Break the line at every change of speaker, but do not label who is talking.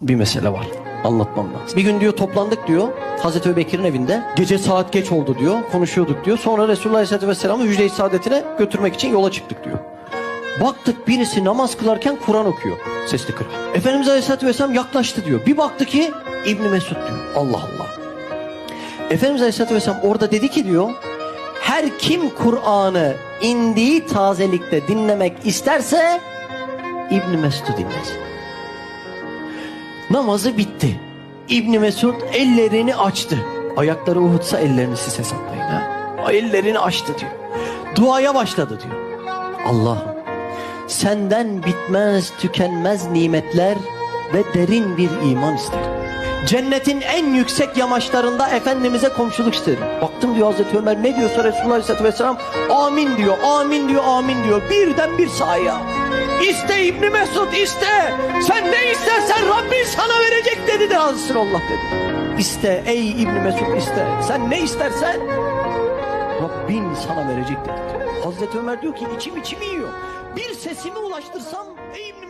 bir mesele var. Anlatmam lazım. Bir gün diyor toplandık diyor. Hazreti Ebubekir'in evinde. Gece saat geç oldu diyor. Konuşuyorduk diyor. Sonra Resulullah Aleyhisselatü Vesselam'ı hücre-i saadetine götürmek için yola çıktık diyor. Baktık birisi namaz kılarken Kur'an okuyor. Sesli kıraat. Efendimiz Aleyhisselatü Vesselam yaklaştı diyor. Bir baktı ki İbni Mesud diyor. Allah Allah. Efendimiz Aleyhisselatü Vesselam orada dedi ki diyor. Her kim Kur'an'ı indiği tazelikte dinlemek isterse İbni Mesud'u dinlesin. Namazı bitti. İbni Mesud ellerini açtı. Ayakları Uhud'sa ellerini siz hesaplayın. Ha? Ellerini açtı diyor. Duaya başladı diyor. Allah'ım senden bitmez tükenmez nimetler ve derin bir iman isterim. Cennetin en yüksek yamaçlarında Efendimiz'e komşuluk isterim. Baktım diyor Hazreti Ömer ne diyorsa Resulullah Aleyhisselatü Vesselam amin diyor, amin diyor, amin diyor. Birden bir sahaya. İste İbni Mesud iste. Sen ne istersen Rabbin sana verecek dedi de Hazreti dedi. İste ey İbni Mesud iste. Sen ne istersen Rabbin sana verecek dedi. Hazreti Ömer diyor ki içim içimi yiyor. Bir sesimi ulaştırsam ey İbni